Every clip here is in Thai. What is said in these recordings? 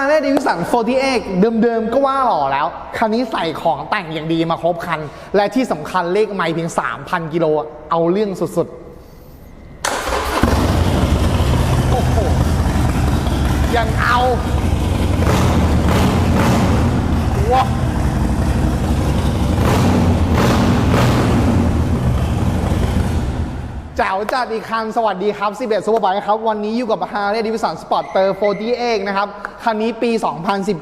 ร์เลย์ดิวิสัน48 เดิมๆ ก็ว่าหล่อแล้ว คันนี้ใส่ของแต่งอย่างดีมาครบคัน และที่สำคัญเลขไม่เพียง 3,000 กิโล เอาเรื่องสุดๆ โอ้โหยังเอา จ๋วจัดอีกคันสวัสดีครับ 11ซูเปอร์ไบค์ครับ วันนี้อยู่กับ Harley Davidson Sporter 48 นะครับ คันนี้ปี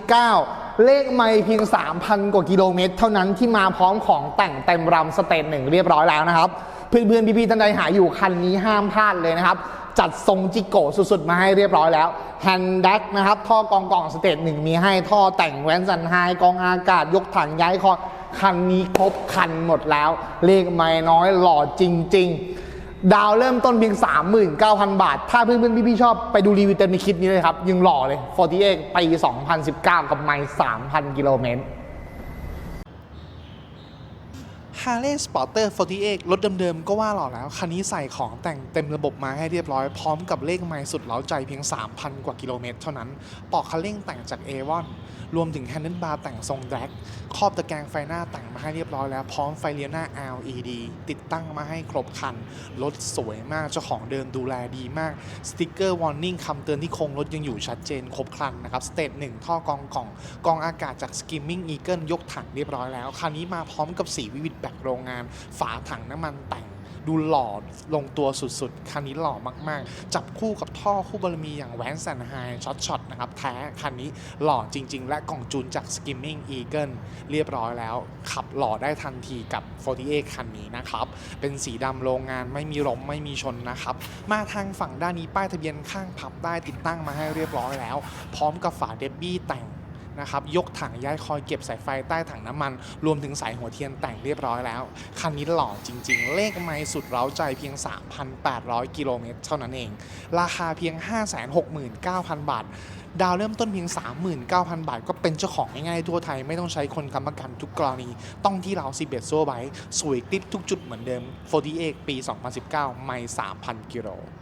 2019 เลขไม่เพียง 3,000 กว่ากิโลเมตร เท่านั้นที่มาพร้อมของแต่งเต็มรำสเตจหนึ่งเรียบร้อยแล้วนะครับ เพื่อนๆ พี่ๆท่านใดหาอยู่คันนี้ห้ามพลาดเลยนะครับ จัดทรงจิโกสุดๆ มาให้เรียบร้อยแล้วแฮนด์ดักนะครับท่อกองกองสเตจหนึ่งมีให้ท่อแต่งแวนสันไฮกองอากาศยกถังย้ายคอคันนี้ครบคันหมดแล้ว เลขไม่น้อยหล่อจริง ๆ ดาวเริ่มต้นเพียง 39,000 บาท ถ้าเพื่อนๆ พี่ๆ ชอบไปดูรีวิวเต็มในคลิปนี้เลยครับ ยังหล่อเลย 48 ปี 2019 กับไม่3,000 กิโลเมตร Harley Sporter 48 รถเดิมๆ ก็ว่าหล่อแล้ว คันนี้ใส่ของแต่งเต็มระบบมาให้เรียบร้อย พร้อมกับเลขไมล์สุดเล้าใจเพียง 3,000 กว่ากิโลเมตร เท่านั้น ปอกคันเร่งแต่งจาก a อ o n รวมถึงแฮนเดิลบาร์แต่งทรงแดร็กครอบตะแกรงไฟหน้าแต่งมาให้เรียบร้อยแล้ว พร้อมไฟเลี้ยวหน้า LED ติดตั้งมาให้ครบคัน รถสวยมาก เจ้าของเดิมดูแลดีมาก สติกเกอร์วอร์นิ่งคำเตือนที่โครงรถยังอยู่ชัดเจนครบครันนะครับ สเตจหนึ่งท่อกองกล่อง กองอากาศจาก Skimming Eagle ยกถังเรียบร้อยแล้ว คันนี้มาพร้อมกับสีวิวิดแบบโรงงาน ฝาถังน้ำมันแต่ง ดูหล่อลงตัวสุดๆ คันนี้หล่อมากๆ จับคู่กับท่อคู่บารมีอย่างแวนแซนไฮช็อตช็อตนะครับ แท้คันนี้หล่อจริง ๆ และกล่องจูนจาก Skimming Eagle เรียบร้อยแล้ว ขับหล่อได้ทันทีกับ 48 คันนี้นะครับ เป็นสีดำโรงงานไม่มีล้มไม่มีชนนะครับ มาทางฝั่งด้านนี้ป้ายทะเบียนข้างพับได้ติดตั้งมาให้เรียบร้อยแล้ว พร้อมกับฝาเดบบี้แต่ง นะครับยกถังย้ายคอยเก็บสายไฟใต้ถังน้ำมัน รวมถึงสายหัวเทียนแต่งเรียบร้อยแล้วคันนี้หล่อจริง ๆ เลขไม่สุดเร้าใจเพียง 3,800 กิโลเมตรเท่านั้นเอง ราคาเพียง 569,000 บาทดาวเริ่มต้นเพียง 39,000 บาท ก็เป็นเจ้าของง่ายๆทั่วไทยไม่ต้องใช้คนค้ำประกันทุกกรณี ต้องที่เราสิเบตโซไบสวยกริบทุกจุดเหมือนเดิม 48 ปี 2019 ไม่ 3,000 กิโล